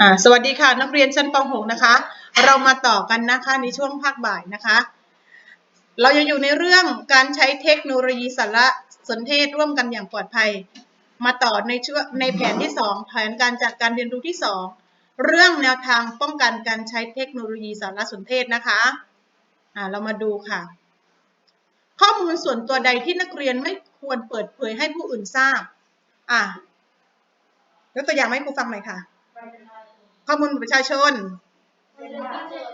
อ่าสวัสดีค่ะนักเรียนชั้นป .6 นะคะ เรามาต่อกันนะคะในช่วงภาคบ่ายนะคะ เรายังอยู่ในเรื่องการใช้เทคโนโลยีสารสนเทศร่วมกันอย่างปลอดภัย มาต่อในช่วงในแผนที่ 2 แผนการจัดการเรียนรู้ที่ 2 เรื่องแนวทางป้องกันการใช้เทคโนโลยีสารสนเทศนะคะอ่าเรามาดูค่ะ ข้อมูลส่วนตัวใดที่นักเรียนไม่ควรเปิดเผยให้ผู้อื่นทราบอ่ายกตัวอย่างให้ครูฟังหน่อยค่ะ ข้อมูลประชาชน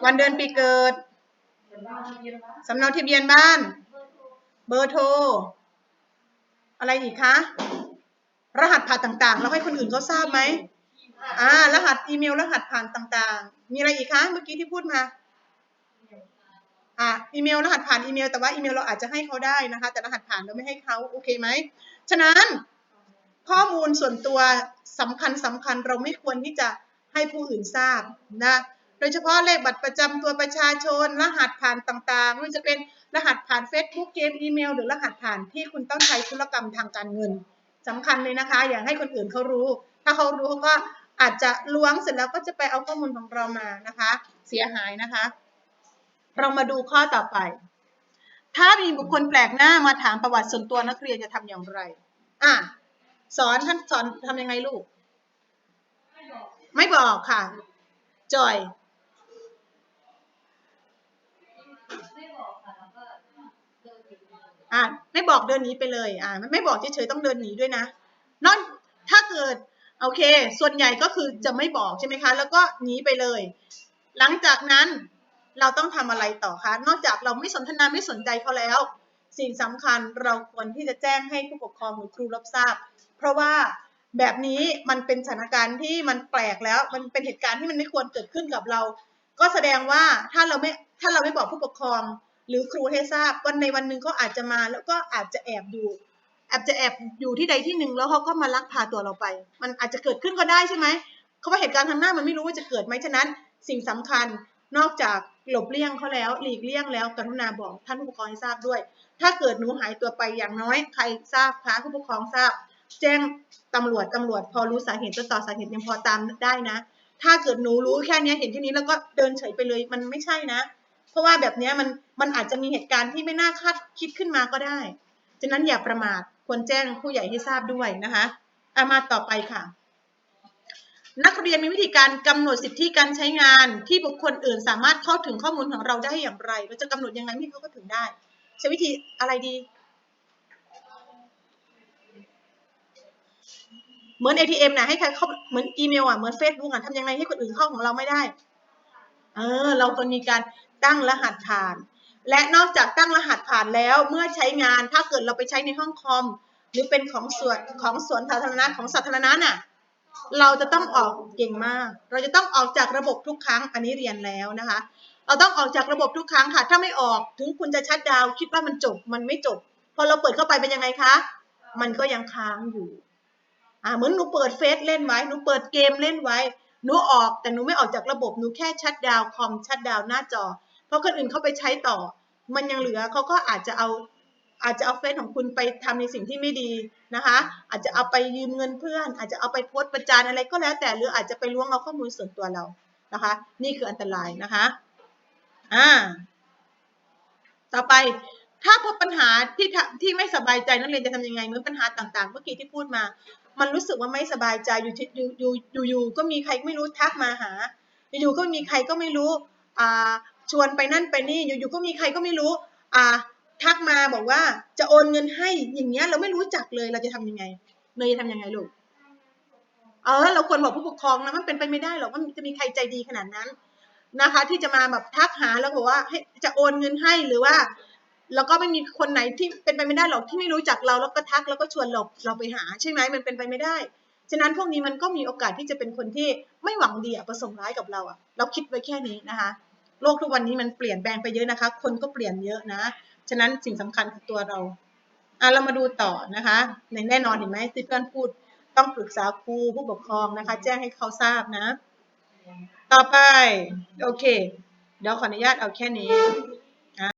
วันเดือนปีเกิด สำเนาทะเบียนบ้าน เบอร์โทร อะไรอีกคะ รหัสผ่านต่างๆ เราให้คนอื่นเขาทราบไหมอ่า รหัสอีเมล รหัสผ่านต่างๆ มีอะไรอีกคะเมื่อกี้ที่พูดมาอ่าอีเมล รหัสผ่านอีเมล แต่ว่าอีเมลเราอาจจะให้เขาได้นะคะ แต่รหัสผ่านเราไม่ให้เขาโอเคไหม ฉะนั้นข้อมูลส่วนตัวสำคัญสำคัญเราไม่ควรที่จะ ให้ผู้อื่นทราบนะ โดยเฉพาะเลขบัตรประจำตัวประชาชน รหัสผ่านต่างๆไม่ว่าจะเป็นรหัสผ่าน Facebook เกมอีเมล หรือรหัสผ่านที่คุณต้องใช้ธุรกรรมทางการเงินสำคัญเลยนะคะ อย่าให้คนอื่นเขารู้ ถ้าเขารู้เขาก็อาจจะล้วงเสร็จแล้วก็จะไปเอาข้อมูลของเรามานะคะ เสียหายนะคะ เรามาดูข้อต่อไป ถ้ามีบุคคลแปลกหน้ามาถามประวัติส่วนตัวนักเรียนจะทำอย่างไร อะสอนท่านสอนทำยังไงลูก ไม่บอกค่ะ จอย อ่าไม่บอกเดินหนีไปเลย อ่าไม่บอกเฉยๆต้องเดินหนีด้วยนะนอกถ้าเกิดโอเค ส่วนใหญ่ก็คือจะไม่บอกใช่ไหมคะ แล้วก็หนีไปเลย หลังจากนั้นเราต้องทำอะไรต่อคะ นอกจากเราไม่สนทนาไม่สนใจเขาแล้ว สิ่งสำคัญเราควรที่จะแจ้งให้ผู้ปกครองหรือครูรับทราบ เพราะว่า แบบนี้มันเป็นสถานการณ์ที่มันแปลกแล้ว มันเป็นเหตุการณ์ที่มันไม่ควรเกิดขึ้นกับเรา ก็แสดงว่าถ้าเราไม่ถ้าเราไม่บอกผู้ปกครอง หรือครูให้ทราบวันในวันหนึ่งเขาอาจจะมาแล้วก็อาจจะแอบอยู่แอบจะแอบอยู่ที่ใดที่หนึ่งแล้วเขาก็มาลักพาตัวเราไป มันอาจจะเกิดขึ้นก็ได้ใช่ไหมเขาว่าเหตุการณ์ทางหน้ามันไม่รู้ว่าจะเกิดไหมฉะนั้น สิ่งสำคัญนอกจากหลบเลี่ยงเขาแล้ว หลีกเลี่ยงแล้วกรุณาบอกท่านผู้ปกครองให้ทราบด้วย ถ้าเกิดหนูหายตัวไปอย่างน้อยใครทราบคะผู้ปกครองทราบ แจ้งตำรวจตำรวจ พอรู้สาเหตุต้นต่อสาเหตุยังพอตามได้นะ ถ้าเกิดหนูรู้แค่นี้เห็นแค่นี้แล้วก็เดินเฉยไปเลยมันไม่ใช่นะ เพราะว่าแบบนี้มันมันอาจจะมีเหตุการณ์ที่ไม่น่าคาดคิดขึ้นมาก็ได้ฉะนั้นอย่าประมาทควรแจ้งผู้ใหญ่ให้ทราบด้วยนะคะอามาต่อไปค่ะ นักเรียนมีวิธีการกำหนดสิทธิการใช้งาน ที่บุคคลอื่นสามารถเข้าถึงข้อมูลของเราได้อย่างไร เราจะกำหนดยังไงให้เขาเข้าถึงได้ ใช้วิธีอะไรดี เหมือน ATM นะให้ใครเข้าเหมือนอีเมลอะเหมือน Facebook อะทำยังไงให้คนอื่นเข้าของเราไม่ได้ เออ เราควรมีการตั้งรหัสผ่าน และนอกจากตั้งรหัสผ่านแล้วเมื่อใช้งานถ้าเกิดเราไปใช้ในห้องคอม หรือเป็นของส่วนของสวนสาธารณะของสาธารณะน่ะ เราจะต้องออกเก่งมาก เราจะต้องออกจากระบบทุกครั้งอันนี้เรียนแล้วนะคะ เราต้องออกจากระบบทุกครั้งค่ะ ถ้าไม่ออกถึงคุณจะชัดดาวคิดว่ามันจบมันไม่จบพอเราเปิดเข้าไปเป็นยังไงคะ มันก็ยังค้างอยู่ อ่าเหมือนหนูเปิดเฟซเล่นไว้หนูเปิดเกมเล่นไว้หนูออกแต่หนูไม่ออกจากระบบหนูแค่ชัดดาวคอมชัดดาวหน้าจอ เพราะคนอื่นเข้าไปใช้ต่อ มันยังเหลือเขาก็อาจจะเอาอาจจะเอาเฟซของคุณไปทำในสิ่งที่ไม่ดีนะคะ อาจจะเอาไปยืมเงินเพื่อน อาจจะเอาไปโพสต์ประจานอะไรก็แล้วแต่หรืออาจจะไปล้วงเอาข้อมูลส่วนตัวเรานะคะ นี่คืออันตรายนะคะอ่าต่อไปถ้าพบปัญหาที่ที่ไม่สบายใจนักเรียนจะทำยังไงเมื่อปัญหาต่างๆ เมื่อกี้ที่พูดมา มันรู้สึกว่าไม่สบายใจอยู่อยู่อยู่อยู่ก็มีใครไม่รู้ทักมาหา อยู่ๆก็มีใครก็ไม่รู้อ่าชวนไปนั่นไปนี่อยู่ๆก็มีใครก็ไม่รู้อ่าทักมาบอกว่าจะโอนเงินให้อย่างเงี้ยเราไม่รู้จักเลยเราจะทำยังไงเนยจะทำยังไงลูกเออเราควรบอกผู้ปกครองนะมันเป็นไปไม่ได้หรอกว่ามันจะมีใครใจดีขนาดนั้นนะคะ ที่จะมาแบบทักหาแล้วบอกว่าให้จะโอนเงินให้หรือว่า แล้วก็ไม่มีคนไหนที่เป็นไปไม่ได้หรอกที่ไม่รู้จักเราแล้วก็ทักแล้วก็ชวนเราเราไปหาใช่ไหมมันเป็นไปไม่ได้ ฉะนั้นพวกนี้มันก็มีโอกาสที่จะเป็นคนที่ไม่หวังดีอะประสงค์ร้ายกับเราอะเราคิดไว้แค่นี้นะคะ โลกทุกวันนี้มันเปลี่ยนแปลงไปเยอะนะคะ คนก็เปลี่ยนเยอะนะ ฉะนั้นสิ่งสำคัญคือตัวเราอะเรามาดูต่อนะคะในแน่นอนเห็นไหมที่เพื่อนพูดต้องปรึกษาครูผู้ปกครองนะคะ แจ้งให้เขาทราบนะ ต่อไป โอเค เดี๋ยวขออนุญาตเอาแค่นี้